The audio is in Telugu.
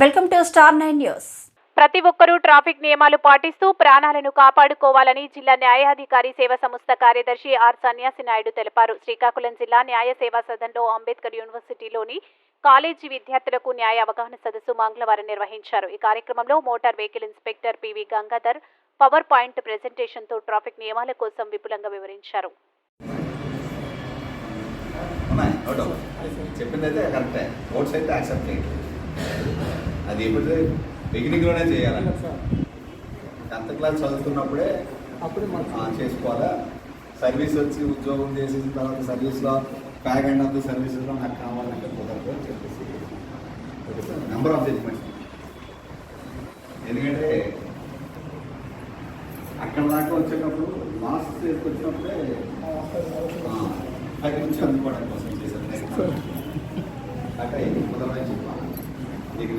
Welcome to Star Nine News. ప్రతి ఒక్కరూ ట్రాఫిక్ నియమాలు పాటిస్తూ ప్రాణాలను కాపాడుకోవాలని జిల్లా న్యాయాధికారి సేవ సంస్థ కార్యదర్శి ఆర్ సన్యాసి నాయుడు తెలిపారు. శ్రీకాకుళం జిల్లా న్యాయ సేవా సదన్లో అంబేద్కర్ యూనివర్సిటీలోని కాలేజీ విద్యార్థులకు న్యాయ అవగాహన సదస్సు మంగళవారం నిర్వహించారు. ఈ కార్యక్రమంలో motor vehicle inspector P V Gangadhar power point ప్రెజెంటేషన్తో traffic నియమాల కోసం విపులంగా వివరించారు. ఉన్నాయి నో డౌట్ చెప్పింది అయితే కరెక్టే. ఓట్స్ అయితే యాక్సెప్ట్ చేయట్లేదు. అది ఎప్పుడు బిగినింగ్లోనే చేయాలి? టెన్త్ క్లాస్ చదువుతున్నప్పుడే అప్పుడు చేసుకోవాలా? సర్వీస్ వచ్చి ఉద్యోగం చేసిన తర్వాత సర్వీస్లో బ్యాక్ అండ్ ఆఫ్ ది సర్వీసెస్లో నాకు కావాలంటే కుదరదు అని చెప్పేసి. నెంబర్ ఆఫ్ జడ్జ్మెంట్స్ ఎందుకంటే అక్కడ దాకా వచ్చేటప్పుడు లాస్ట్ వచ్చినప్పుడే పది నుంచి అందుకోవడం కోసం చేశాను. అక్కడ ఇది కుదరదని